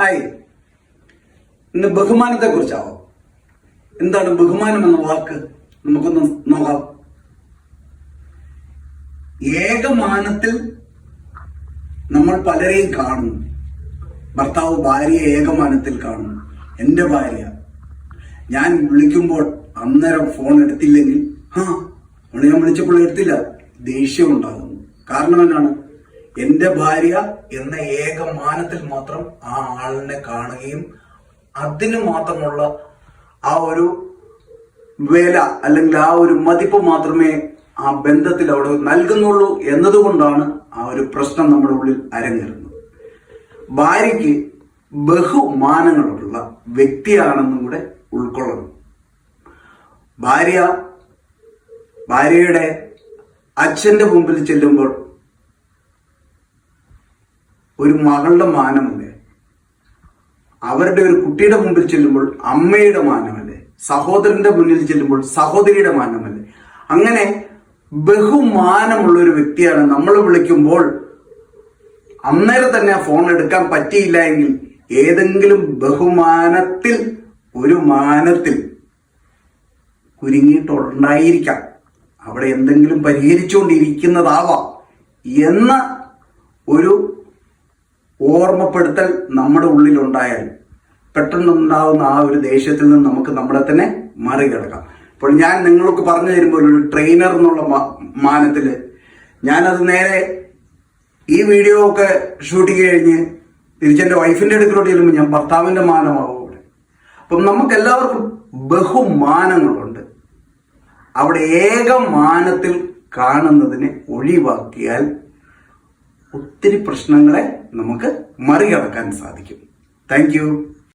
Hi. ഇന്ന് ബഹുമാനത്തെ കുറിച്ചാവോ എന്താണ് ബഹുമാനം എന്ന വാക്ക്? നമുക്കൊന്ന് നോക്കാം. ഏകമാനത്തിൽ നമ്മൾ പലരെയും കാണുന്നു. ഭർത്താവ് ഭാര്യയെ ഏകമാനത്തിൽ കാണുന്നു. എന്റെ ഭാര്യ. ഞാൻ വിളിക്കുമ്പോൾ അന്നേരം ഫോൺ എടുത്തില്ലെങ്കിൽ അവളെ ഞാൻ വിളിച്ചപ്പോൾ എടുത്തില്ല. ദേഷ്യം ഉണ്ടാകുന്നു. കാരണം എന്നാണ് എന്റെ ഭാര്യ എന്ന ഏകമാനത്തിൽ മാത്രം ആ ആളിനെ കാണുകയും അതിന് മാത്രമുള്ള ആ ഒരു വേല അല്ലെങ്കിൽ ആ ഒരു മതിപ്പ് മാത്രമേ ആ ബന്ധത്തിൽ അവിടെ നൽകുന്നുള്ളൂ എന്നതുകൊണ്ടാണ് ആ ഒരു പ്രശ്നം നമ്മുടെ ഉള്ളിൽ അരങ്ങേറുന്നത്. ഭാര്യയ്ക്ക് ബഹുമാനങ്ങളുള്ള വ്യക്തിയാണെന്നും കൂടെ ഉൾക്കൊള്ളണം. ഭാര്യ ഭാര്യയുടെ അച്ഛന്റെ മുമ്പിൽ ചെല്ലുമ്പോൾ ഒരു മകളുടെ മാനമല്ലേ? അവരുടെ ഒരു കുട്ടിയുടെ മുമ്പിൽ ചെല്ലുമ്പോൾ അമ്മയുടെ മാനമല്ലേ? സഹോദരന്റെ മുന്നിൽ ചെല്ലുമ്പോൾ സഹോദരിയുടെ മാനമല്ലേ? അങ്ങനെ ബഹുമാനമുള്ള ഒരു വ്യക്തിയാണ് നമ്മൾ വിളിക്കുമ്പോൾ അന്നേരം തന്നെ ഫോൺ എടുക്കാൻ പറ്റിയില്ല എങ്കിൽ ഏതെങ്കിലും ബഹുമാനത്തിൽ ഒരു മാനത്തിൽ കുരുങ്ങിയിട്ടുണ്ടായിരിക്കാം അവിടെ എന്തെങ്കിലും പരിഹരിച്ചുകൊണ്ടിരിക്കുന്നതാവാം എന്ന ഒരു ഓർമ്മപ്പെടുത്തൽ നമ്മുടെ ഉള്ളിലുണ്ടായാൽ പെട്ടെന്നുണ്ടാവുന്ന ആ ഒരു ദേഷ്യത്തിൽ നിന്ന് നമുക്ക് നമ്മളെ തന്നെ മറികടക്കാം. അപ്പോൾ ഞാൻ നിങ്ങൾക്ക് പറഞ്ഞു തരുമ്പോൾ ഒരു ട്രെയിനർ എന്നുള്ള മാനത്തിൽ ഞാനത് നേരെ ഈ വീഡിയോ ഒക്കെ ഷൂട്ട് കഴിഞ്ഞ് തിരിച്ചെന്റെ വൈഫിന്റെ അടുക്കലോട്ട് ചെല്ലുമ്പോൾ ഞാൻ ഭർത്താവിന്റെ മാനമാവും അവിടെ. അപ്പം നമുക്ക് എല്ലാവർക്കും ബഹുമാനങ്ങളുണ്ട്. അവിടെ ഏകമാനത്തിൽ കാണുന്നതിനെ ഒഴിവാക്കിയാൽ ഒത്തിരി പ്രശ്നങ്ങളെ നമുക്ക് മറികടക്കാൻ സാധിക്കും. താങ്ക്